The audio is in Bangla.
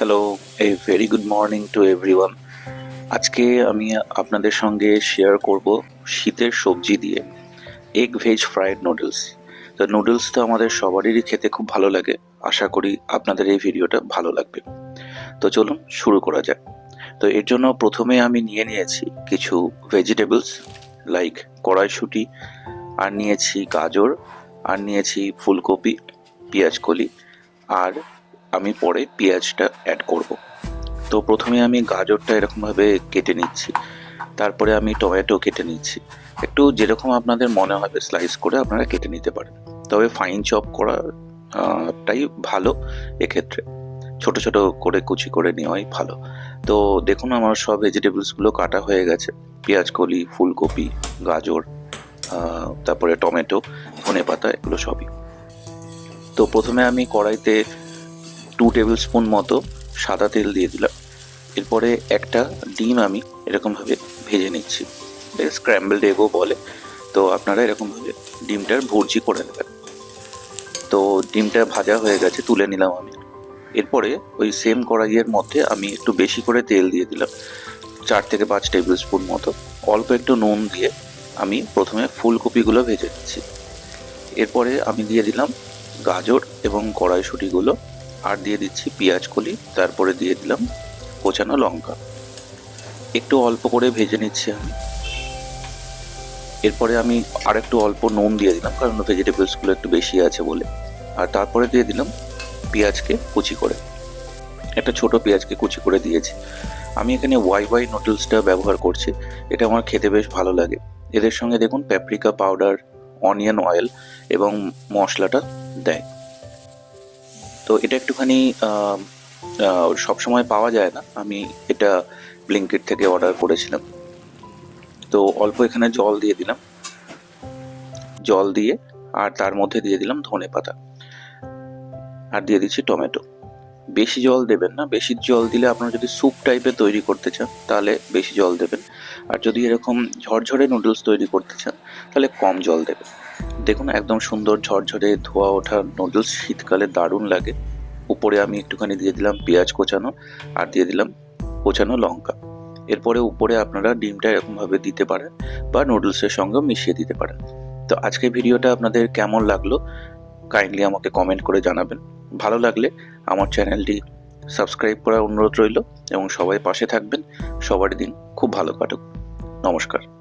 Hello a very good morning to everyone আজকে আমি আপনাদের সঙ্গে শেয়ার করব শীতের সবজি দিয়ে এগ ভেজ ফ্রাইড নুডলস তো নুডলস তো আমাদের সবারই খেতে খুব ভালো লাগে, আশা করি আপনাদের এই ভিডিওটা ভালো লাগবে। তো চলুন শুরু করা যাক। তো এর জন্য প্রথমে আমি নিয়ে নিয়েছি কিছু ভেজিটেবলস লাইক কড়াইশুঁটি, আর নিয়েছি গাজর, আর নিয়েছি ফুলকপি পেঁয়াজকলি আর আমি পরে পেঁয়াজটা অ্যাড করব। তো প্রথমে আমি গাজরটা এরকমভাবে কেটে নিচ্ছি। তারপরে আমি টমেটো কেটে নিচ্ছি। একটু যেরকম আপনাদের মনে হবে স্লাইস করে আপনারা কেটে নিতে পারেন। তবে ফাইন চপ করাটাই ভালো। এক্ষেত্রে ছোট ছোট করে কুচি করে নেওয়াই ভালো। তো দেখুন আমার সব ভেজিটেবলসগুলো কাটা হয়ে গেছে। পেঁয়াজ কলি, ফুলকপি, গাজর তারপরে টমেটো ধনে পাতা এগুলো সবই। তো প্রথমে আমি কড়াইতে টু টেবিল স্পুন মতো সাদা তেল দিয়ে দিলাম। এরপরে একটা ডিম আমি এরকমভাবে ভেজে নিচ্ছি। স্ক্র্যাম্বলড এগও বলে। তো আপনারা এরকমভাবে ডিমটার ভুর্জি করে নেবেন। তো ডিমটা ভাজা হয়ে গেছে, তুলে নিলাম আমি। এরপরে ওই সেম কড়াইয়ের মধ্যে আমি একটু বেশি করে তেল দিয়ে দিলাম। চার থেকে পাঁচ টেবিল স্পুন মতো। অল্প একটু নুন দিয়ে আমি প্রথমে ফুলকপিগুলো ভেজে নিচ্ছি। এরপরে আমি দিয়ে দিলাম গাজর এবং কড়াইশুঁটিগুলো। আর দিয়ে দিচ্ছি পেঁয়াজ কলি, তারপরে দিয়ে দিলাম কোচানো লঙ্কা। একটু অল্প করে ভেজে নিচ্ছি আমি। এরপরে আমি আর একটু অল্প নুন দিয়ে দিলাম, কারণ ভেজিটেবলসগুলো একটু বেশি আছে বলে। আর তারপরে দিয়ে দিলাম পেঁয়াজকে কুচি করে। একটা ছোট পেঁয়াজকে কুচি করে দিয়েছি। আমি এখানে ওয়াই ওয়াই নুডলসটা ব্যবহার করছি, এটা আমার খেতে বেশ ভালো লাগে। এদের সঙ্গে দেখুন প্যাপ্রিকা পাউডার, অনিয়ন অয়েল এবং মশলাটা দেয়। তো এটা একটুখানি সব সময় সবসময় পাওয়া যায় না। আমি এটা ব্লিঙ্কিট থেকে অর্ডার করেছিলাম। তো অল্প এখানে জল দিয়ে দিলাম। জল দিয়ে আর তার মধ্যে দিয়ে দিলাম ধনে পাতা আর দিয়ে দিচ্ছি টমেটো। বেশি জল দেবেন না। বেশি জল দিলে আপনারা যদি স্যুপ টাইপের তৈরি করতে চান, তাহলে বেশি জল দেবেন। আর যদি এরকম ঝরঝরে নুডলস তৈরি করতে চান, তাহলে কম জল দেবেন। দেখুন, একদম সুন্দর ঝরঝরে ধোয়া ওঠা নুডলস শীতকালে দারুণ লাগে। উপরে আমি একটুখানি দিয়ে দিলাম পেঁয়াজ কোচানো আর দিয়ে দিলাম কোচানো লঙ্কা। এরপরে উপরে আপনারা ডিমটা এরকমভাবে দিতে পারেন বা নুডলসের সঙ্গেও মিশিয়ে দিতে পারেন। তো আজকে ভিডিওটা আপনাদের কেমন লাগল কাইন্ডলি আমাকে কমেন্ট করে জানাবেন। ভালো লাগলে আমার চ্যানেলটি সাবস্ক্রাইব করার অনুরোধ রইল এবং সবাই পাশে থাকবেন। সবার দিন খুব ভালো কাটুক। নমস্কার।